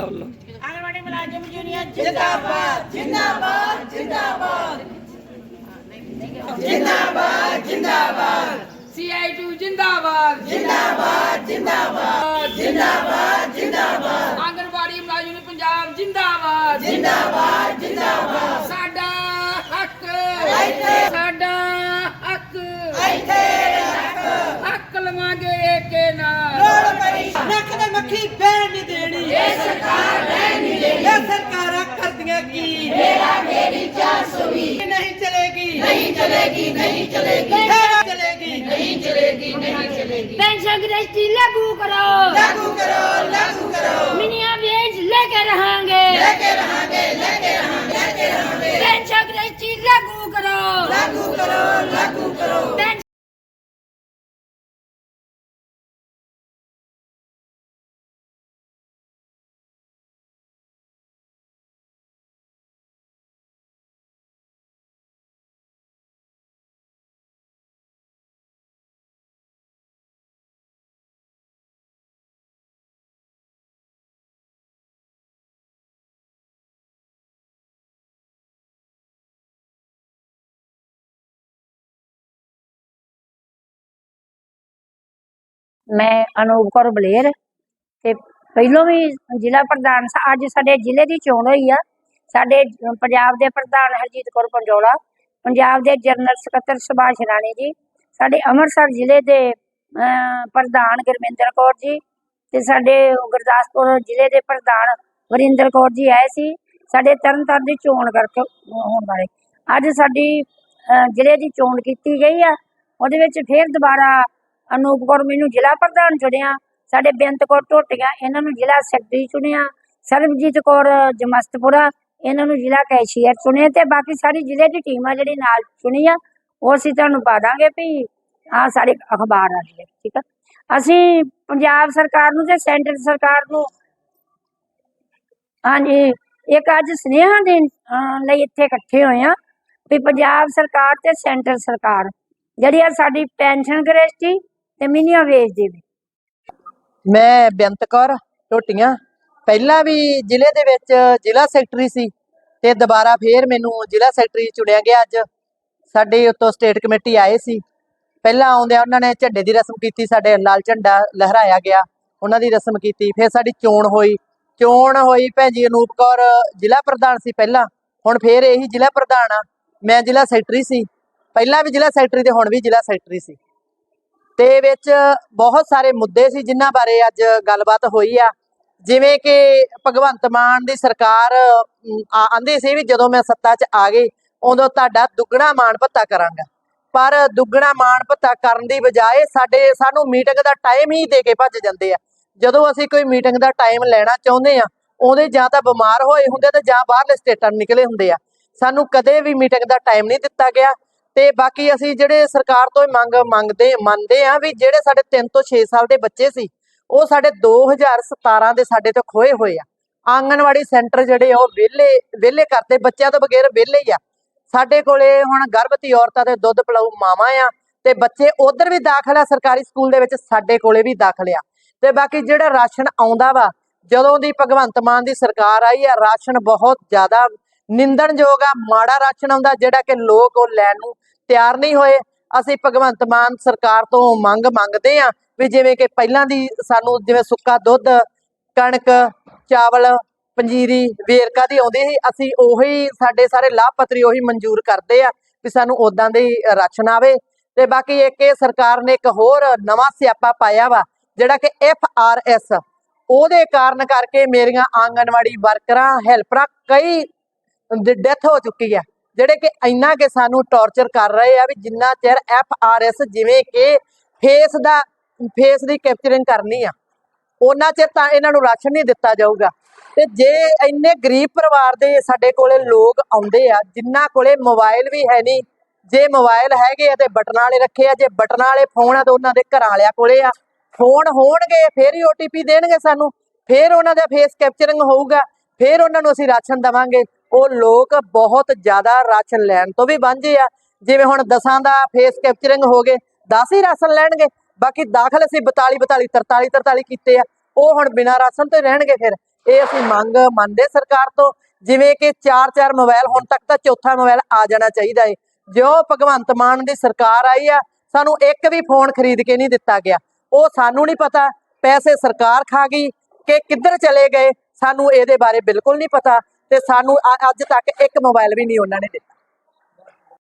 ਆਂਗਣਵਾੜੀ ਮੁਲਾਜ਼ਮ ਯੂਨੀਅਨ ਜਿੰਦਾਬਾਦ ਜਿੰਦਾਬਾਦ ਜਿੰਦਾਬਾਦ। ਜਿੰਦਾਬਾਦ ਜਿੰਦਾਬਾਦ। ਸੀਆਈਟੂ ਜਿੰਦਾਬਾਦ। ਜਿੰਦਾਬਾਦ ਜਿੰਦਾਬਾਦ ਜਿੰਦਾਬਾਦ ਜਿੰਦਾਬਾਦ। ਆਂਗਨਵਾੜੀ ਮੁਲਾਜ਼ਮ ਪੰਜਾਬ ਜਿੰਦਾਬਾਦ। ਜਿੰਦਾਬਾਦ ਜਿੰਦਾਬਾਦ। ਸੁਰੱਖੀ ਬਹਿ ਨਹੀਂ ਦੇਣੀ ਇਹ ਸਰਕਾਰ ਬਹਿ ਨਹੀਂ ਦੇਣੀ ਇਹ ਸਰਕਾਰਾਂ ਕਰਦੀਆਂ ਕੀ ਮੇਰਾ ਮੇਰੀ 420 ਨਹੀਂ ਚਲੇਗੀ ਨਹੀਂ ਚਲੇਗੀ ਨਹੀਂ ਚਲੇਗੀ ਨਹੀਂ ਚਲੇਗੀ ਨਹੀਂ ਚਲੇਗੀ ਨਹੀਂ ਚਲੇਗੀ ਪੈਨਸ਼ਨ ਗ੍ਰੈਸਟੀ ਲਾਗੂ ਕਰੋ ਲਾਗੂ ਕਰੋ ਮੈਂ ਅਨੂਪ ਕੌਰ ਬਲੇਰ। ਤੇ ਪਹਿਲੋਂ ਵੀ ਜ਼ਿਲ੍ਹਾ ਪ੍ਰਧਾਨ ਅੱਜ ਸਾਡੇ ਜ਼ਿਲ੍ਹੇ ਦੀ ਚੋਣ ਹੋਈ ਆ। ਸਾਡੇ ਪੰਜਾਬ ਦੇ ਪ੍ਰਧਾਨ ਹਰਜੀਤ ਕੌਰ ਪੰਜੋਲਾ ਪੰਜਾਬ ਦੇ ਜਨਰਲ ਸਕੱਤਰ ਸੁਭਾਸ਼ ਰਾਣੀ ਜੀ ਸਾਡੇ ਅੰਮ੍ਰਿਤਸਰ ਜ਼ਿਲ੍ਹੇ ਦੇ ਅਹ, ਪ੍ਰਧਾਨ ਗੁਰਮਿੰਦਰ ਕੌਰ ਜੀ ਤੇ ਸਾਡੇ ਗੁਰਦਾਸਪੁਰ ਜ਼ਿਲ੍ਹੇ ਦੇ ਪ੍ਰਧਾਨ ਵਰਿੰਦਰ ਕੌਰ ਜੀ ਆਏ ਸੀ। ਸਾਡੇ ਤਰਨਤਾਰਨ ਦੀ ਚੋਣ ਕਰਕੇ ਹੋਣ ਵਾਲੇ। ਅੱਜ ਸਾਡੀ ਜ਼ਿਲ੍ਹੇ ਦੀ ਚੋਣ ਕੀਤੀ ਗਈ ਆ। ਉਹਦੇ ਵਿੱਚ ਫੇਰ ਦੁਬਾਰਾ ਅਨੂਪ ਕੌਰ ਮੈਨੂੰ ਜ਼ਿਲ੍ਹਾ ਪ੍ਰਧਾਨ ਚੁਣਿਆ, ਸਾਡੇ ਬੇਅੰਤ ਕੌਰ ਟੋਟੀਆਂ ਇਹਨਾਂ ਨੂੰ ਜ਼ਿਲ੍ਹਾ ਸੈਕਟਰੀ ਚੁਣਿਆ, ਸਰਬਜੀਤ ਕੌਰ ਜਮਸਤਪੁਰਾ, ਇਹਨਾਂ ਨੂੰ ਜ਼ਿਲ੍ਹਾ ਕੈਸ਼ੀਅਰ ਚੁਣਿਆ ਤੇ ਬਾਕੀ ਸਾਰੀ ਜ਼ਿਲ੍ਹੇ ਦੀ ਟੀਮ ਆ ਜਿਹੜੀ ਨਾਲ ਚੁਣੀ ਆ, ਉਹ ਅਸੀਂ ਤੁਹਾਨੂੰ ਪਾ ਦਾਂਗੇ ਵੀ ਆ ਸਾਡੇ ਅਖਬਾਰ ਆ ਜਿਹੜੇ, ਠੀਕ ਆ? ਅਸੀਂ ਪੰਜਾਬ ਸਰਕਾਰ ਨੂੰ ਤੇ ਸੈਂਟਰ ਸਰਕਾਰ ਨੂੰ ਹਾਂਜੀ, ਇੱਕ ਅੱਜ ਸੁਨੇਹਾ ਦੇਣ ਲਈ ਇੱਥੇ ਇਕੱਠੇ ਹੋਏ ਆ ਵੀ ਪੰਜਾਬ ਸਰਕਾਰ ਤੇ ਸੈਂਟਰ ਸਰਕਾਰ, ਜਿਹੜੀ ਆ ਸਾਡੀ ਪੈਨਸ਼ਨ ਗ੍ਰੇਸਟੀ ਤੇ ਮਿਨੀਮਮ ਵੇਜ ਦੇ ਮੈਂ ਬੇਅੰਤ ਕੌਰ, ਟੋਟੀਆਂ। ਪਹਿਲਾਂ ਵੀ ਜ਼ਿਲ੍ਹੇ ਦੇ ਵਿੱਚ ਜ਼ਿਲ੍ਹਾ ਸੈਕਟਰੀ ਸੀ ਤੇ ਦੁਬਾਰਾ ਫੇਰ ਮੈਨੂੰ ਜ਼ਿਲ੍ਹਾ ਸੈਕਟਰੀ ਚੁਣਿਆ ਗਿਆ ਅੱਜ। ਸਾਡੇ ਉੱਤੋਂ ਸਟੇਟ ਕਮੇਟੀ ਆਏ ਸੀ। ਪਹਿਲਾਂ ਆਉਂਦਿਆਂ ਉਹਨਾਂ ਨੇ ਝੰਡੇ ਦੀ ਰਸਮ ਕੀਤੀ, ਸਾਡੇ ਲਾਲ ਝੰਡਾ ਲਹਿਰਾਇਆ ਗਿਆ, ਉਹਨਾਂ ਦੀ ਰਸਮ ਕੀਤੀ, ਫਿਰ ਸਾਡੀ ਚੋਣ ਹੋਈ। ਚੋਣ ਹੋਈ ਭੈਣ ਜੀ ਅਨੂਪ ਕੌਰ, ਜ਼ਿਲ੍ਹਾ ਪ੍ਰਧਾਨ ਸੀ ਪਹਿਲਾਂ, ਹੁਣ ਫੇਰ ਇਹੀ ਜ਼ਿਲ੍ਹਾ ਪ੍ਰਧਾਨ ਆ। ਮੈਂ ਜ਼ਿਲ੍ਹਾ ਸੈਕਟਰੀ ਸੀ। ਪਹਿਲਾਂ ਵੀ ਜ਼ਿਲ੍ਹਾ ਸੈਕਟਰੀ ਤੇ ਹੁਣ ਵੀ ਜ਼ਿਲ੍ਹਾ ਸੈਕਟਰੀ ਸੀ। ਤੇ ਵਿੱਚ ਬਹੁਤ ਸਾਰੇ ਮੁੱਦੇ ਸੀ ਜਿਨ੍ਹਾਂ ਬਾਰੇ ਅੱਜ ਗੱਲਬਾਤ ਹੋਈ ਆ। ਜਿਵੇਂ ਕਿ ਭਗਵੰਤ ਮਾਨ ਦੀ ਸਰਕਾਰ ਅਮ, ਆਂਦੀ ਸੀ ਵੀ ਜਦੋਂ ਮੈਂ ਸੱਤਾ 'ਚ ਆ ਗਈ ਉਦੋਂ ਤੁਹਾਡਾ ਦੁੱਗਣਾ ਮਾਣ ਭੱਤਾ ਕਰਾਂਗਾ। ਪਰ ਦੁੱਗਣਾ ਮਾਣ ਭੱਤਾ ਕਰਨ ਦੀ ਬਜਾਏ ਸਾਡੇ ਸਾਨੂੰ ਮੀਟਿੰਗ ਦਾ ਟਾਈਮ ਹੀ ਦੇ ਕੇ ਭੱਜ ਜਾਂਦੇ ਆ। ਜਦੋਂ ਅਸੀਂ ਕੋਈ ਮੀਟਿੰਗ ਦਾ ਟਾਈਮ ਲੈਣਾ ਚਾਹੁੰਦੇ ਆ ਉਹਦੇ ਜਾਂ ਤਾਂ ਬਿਮਾਰ ਹੋਏ ਹੁੰਦੇ ਤੇ ਜਾਂ ਬਾਹਰਲੇ ਸਟੇਟਾਂ ਨਿਕਲੇ ਹੁੰਦੇ ਆ। ਸਾਨੂੰ ਕਦੇ ਵੀ ਮੀਟਿੰਗ ਦਾ ਟਾਈਮ ਨਹੀਂ ਦਿੱਤਾ ਗਿਆ। ਤੇ ਬਾਕੀ ਅਸੀਂ ਜਿਹੜੇ ਸਰਕਾਰ ਤੋਂ ਮੰਗ, ਮੰਗਦੇ, ਮੰਨਦੇ ਆ ਵੀ ਜਿਹੜੇ ਸਾਡੇ 3 ਤੋਂ 6 ਸਾਲ ਦੇ ਬੱਚੇ ਸੀ, ਉਹ ਸਾਡੇ 2017 ਦੇ ਸਾਡੇ ਤੋਂ ਖੋਏ ਹੋਏ ਆ। ਆਂਗਣਵਾੜੀ ਸੈਂਟਰ ਜਿਹੜੇ ਉਹ ਵਿਹਲੇ ਵਿਹਲੇ ਕਰਦੇ, ਬੱਚਿਆਂ ਤੋਂ ਬਗੈਰ ਵਿਹਲੇ ਹੀ ਆ। ਸਾਡੇ ਕੋਲੇ ਹੁਣ ਗਰਭਵਤੀ ਔਰਤਾਂ ਦੇ ਦੁੱਧ ਪਿਲਾਊ ਮਾਵਾਂ ਆ ਤੇ ਬੱਚੇ ਉਧਰ ਵੀ ਦਾਖਲ ਆ, ਸਰਕਾਰੀ ਸਕੂਲ ਦੇ ਵਿੱਚ ਸਾਡੇ ਕੋਲੇ ਵੀ ਦਾਖਲ ਆ। ਤੇ ਬਾਕੀ ਜਿਹੜਾ ਰਾਸ਼ਨ ਆਉਂਦਾ ਵਾ, ਜਦੋਂ ਦੀ ਭਗਵੰਤ ਮਾਨ ਦੀ ਸਰਕਾਰ ਆਈ ਆ, ਰਾਸ਼ਨ ਬਹੁਤ ਜ਼ਿਆਦਾ ਨਿੰਦਣਯੋਗ ਆ, ਮਾੜਾ ਰਾਸ਼ਨ ਆਉਂਦਾ, ਜਿਹੜਾ ਕਿ ਲੋਕ ਉਹ ਲੈਣ ਨੂੰ ਤਿਆਰ ਨਹੀਂ ਹੋਏ। ਅਸੀਂ ਭਗਵੰਤ ਮਾਨ ਸਰਕਾਰ ਤੋਂ ਮੰਗ ਮੰਗਦੇ ਆ ਵੀ ਜਿਵੇਂ ਕਿ ਪਹਿਲਾਂ ਦੀ ਸਾਨੂੰ ਜਿਵੇਂ ਸੁੱਕਾ ਦੁੱਧ, ਕਣਕ, ਚਾਵਲ, ਪੰਜੀਰੀ, ਵੇਰਕਾ ਦੀ ਆਉਂਦੀ ਸੀ, ਅਸੀਂ ਉਹੀ ਸਾਡੇ ਸਾਰੇ ਲਾਭਪਤਰੀ ਉਹੀ ਮਨਜ਼ੂਰ ਕਰਦੇ ਆ ਵੀ ਸਾਨੂੰ ਉਦਾਂ ਦੇ ਹੀ ਰਾਸ਼ਨ ਆਵੇ। ਤੇ ਬਾਕੀ ਇੱਕ ਇਹ ਸਰਕਾਰ ਨੇ ਇੱਕ ਹੋਰ ਨਵਾਂ ਸਿਆਪਾ ਪਾਇਆ ਵਾ, ਜਿਹੜਾ ਕਿ ਐਫ ਆਰ ਐਸ। ਉਹਦੇ ਕਾਰਨ ਕਰਕੇ ਮੇਰੀਆਂ ਆਂਗਨਵਾੜੀ ਵਰਕਰਾਂ, ਹੈਲਪਰਾਂ ਕਈ ਡੈਥ ਹੋ ਚੁੱਕੀ ਆ ਜਿਹੜੇ ਕਿ ਇੰਨਾ ਕਿ ਸਾਨੂੰ ਟੌਰਚਰ ਕਰ ਰਹੇ ਆ ਵੀ ਜਿੰਨਾ ਚਿਰ ਐਫ ਆਰ ਐਸ ਜਿਵੇਂ ਕਿ ਫੇਸ ਦਾ, ਫੇਸ ਦੀ ਕੈਪਚਰਿੰਗ ਕਰਨੀ ਆ, ਉਹਨਾਂ ਚਿਰ ਤਾਂ ਇਹਨਾਂ ਨੂੰ ਰਾਸ਼ਨ ਨਹੀਂ ਦਿੱਤਾ ਜਾਊਗਾ। ਤੇ ਜੇ ਇੰਨੇ ਗਰੀਬ ਪਰਿਵਾਰ ਦੇ ਸਾਡੇ ਕੋਲੇ ਲੋਕ ਆਉਂਦੇ ਆ ਜਿਨ੍ਹਾਂ ਕੋਲੇ ਮੋਬਾਈਲ ਵੀ ਹੈ ਨਹੀਂ, ਜੇ ਮੋਬਾਈਲ ਹੈਗੇ ਆ ਤੇ ਬਟਨਾਂ ਵਾਲੇ ਰੱਖੇ ਆ, ਜੇ ਬਟਨਾਂ ਵਾਲੇ ਫੋਨ ਆ ਤਾਂ ਉਹਨਾਂ ਦੇ ਘਰਾਂ ਵਾਲਿਆਂ ਕੋਲੇ ਆ। ਫੋਨ ਹੋਣਗੇ, ਫੇਰ ਹੀ ਓਟੀਪੀ ਦੇਣਗੇ ਸਾਨੂੰ, ਫੇਰ ਉਹਨਾਂ ਦਾ ਫੇਸ ਕੈਪਚਰਿੰਗ ਹੋਊਗਾ, ਫੇਰ ਉਹਨਾਂ ਨੂੰ ਅਸੀਂ ਰਾਸ਼ਨ ਦਵਾਂਗੇ। ਉਹ ਲੋਕ ਬਹੁਤ ਜ਼ਿਆਦਾ ਰਾਸ਼ਨ ਲੈਣ ਤੋਂ ਵੀ ਵਾਂਝੇ ਆ। ਜਿਵੇਂ ਹੁਣ ਦਸਾਂ ਦਾ ਫੇਸ ਕੈਪਚਰਿੰਗ ਹੋ ਗਏ 10 ਹੀ ਰਾਸ਼ਨ ਲੈਣਗੇ, ਬਾਕੀ ਦਾਖਲ ਅਸੀਂ 42 42 43 43 ਕੀਤੇ ਆ। ਉਹ ਹੁਣ ਬਿਨਾਂ ਰਾਸ਼ਨ ਤੋਂ ਰਹਿਣਗੇ ਫਿਰ। ਇਹ ਅਸੀਂ ਮੰਗ ਮੰਨਦੇ ਸਰਕਾਰ ਤੋਂ, ਜਿਵੇਂ ਕਿ ਚਾਰ ਚਾਰ ਮੋਬਾਈਲ ਹੁਣ ਤੱਕ ਤਾਂ ਚੌਥਾ ਮੋਬਾਈਲ ਆ ਜਾਣਾ ਚਾਹੀਦਾ ਏ। ਜੋ ਭਗਵੰਤ ਮਾਨ ਦੀ ਸਰਕਾਰ ਆਈ ਆ, ਸਾਨੂੰ ਇੱਕ ਵੀ ਫੋਨ ਖਰੀਦ ਕੇ ਨਹੀਂ ਦਿੱਤਾ ਗਿਆ। ਉਹ ਸਾਨੂੰ ਨਹੀਂ ਪਤਾ, ਪੈਸੇ ਸਰਕਾਰ ਖਾ ਗਈ ਕਿ ਕਿੱਧਰ ਚਲੇ ਗਏ, ਸਾਨੂੰ ਇਹਦੇ ਬਾਰੇ ਬਿਲਕੁਲ ਨਹੀਂ ਪਤਾ। ਤੇ ਸਾਨੂੰ ਅੱਜ ਤੱਕ ਇੱਕ ਮੋਬਾਈਲ ਵੀ ਨਹੀਂ ਉਹਨਾਂ ਨੇ ਦਿੱਤਾ।